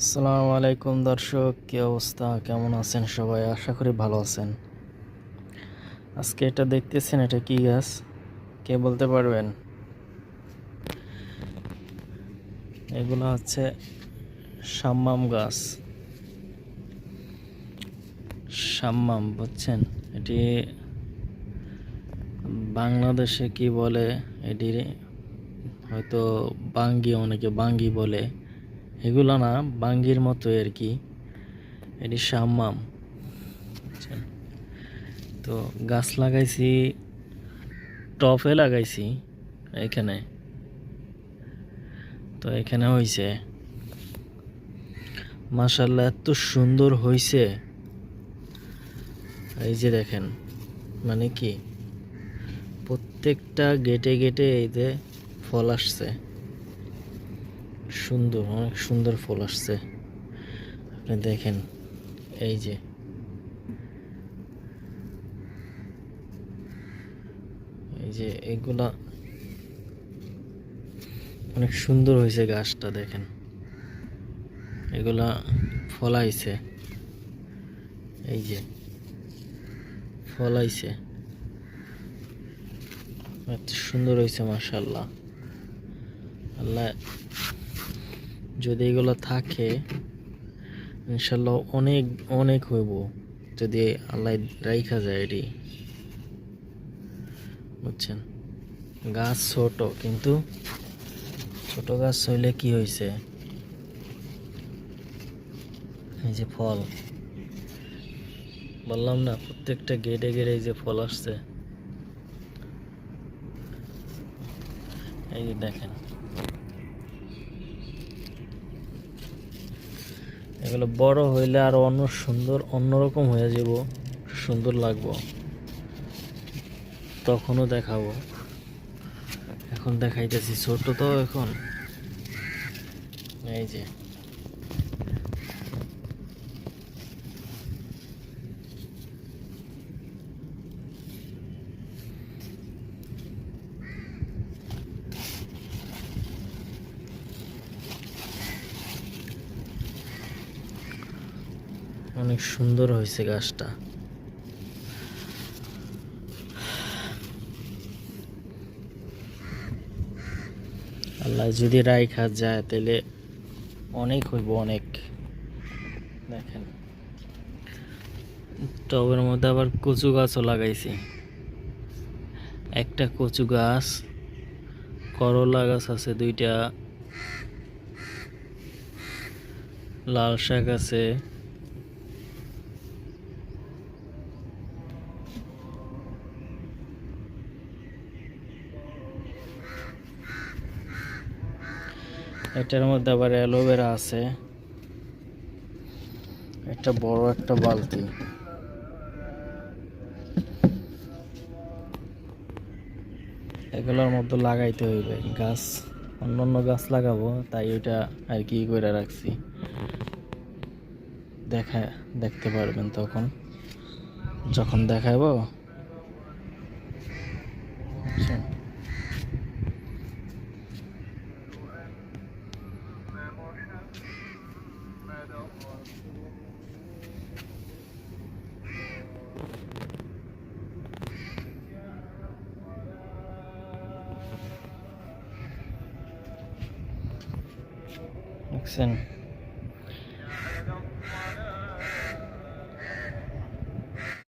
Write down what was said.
আসসালামু আলাইকুম দর্শক, কি অবস্থা? কেমন আছেন সবাই? আশা করি ভালো আছেন। আজকে এটা দেখতেছেন, এটা কি গাছ? কে বলতে পারবেন? এগুলো হচ্ছে সাম্মাম গাছ। সাম্মাম, বুঝছেন? এটি বাংলাদেশে কি বলে? এটি হয়তো বাঙ্গি, অনেকে বাঙ্গি বলে। এগুলো না বাঙ্গির মতো আর কি। এটি সাম্মাম। বুঝছেন? তো গাছ লাগাইছি, টপে লাগাইছি এখানে। তো এখানে হইছে। মাশাল্লাহ এত সুন্দর হইছে। এই যে দেখেন মানে কি? প্রত্যেকটা গেটে গেটে এই যে ফল আসছে। সুন্দর, অনেক সুন্দর ফুল আসছে। আপনি দেখেন, এই যে। এই যে এগুলা অনেক সুন্দর হয়েছে গাছটা, দেখেন। এগুলা ফলাইছে। এই যে, ফলাইছে। সুন্দর হয়েছে মাশাল্লাহ আল্লাহ যদি এগুলো থাকে ইনশাল্লাহ অনেক অনেক হইব। যদি আল্লাহ রাইখা যায় এটি। বুঝছেন? গাছ ছোট, কিন্তু ছোট গাছ হইলে কি হয়েছে এই যে ফল। বললাম না, প্রত্যেকটা গেটে গেটে এই যে ফল আসছে। এই যে দেখেন। এগুলো বড় হইলে আরও অন্য সুন্দর, অন্যরকম হয়ে যাব, সুন্দর লাগবো। তখনও দেখাবো। এখন দেখাইতেছি ছোট তো এখন। এই যে। অনেক সুন্দর হয়েছে গাছটা। আল্লাহ যদি রাইখা যায় তাহলে অনেক হইব অনেক। দেখেন। টবের মধ্যে আবার কচু গাছও লাগাইছি। একটা কচু গাছ, করলা গাছ আছে দুইটা, লাল শাক আছে। এটার মধ্যে আবার অ্যালোভেরা আছে। একটা বড় একটা বালতি। এগুলোর মধ্যে লাগাইতে হইবে। গাছ, অন্য অন্য গাছ লাগাবো, তাই ওইটা আর কি করে রাখছি। দেখা, দেখতে পারবেন তখন। যখন দেখাবো দেখছেন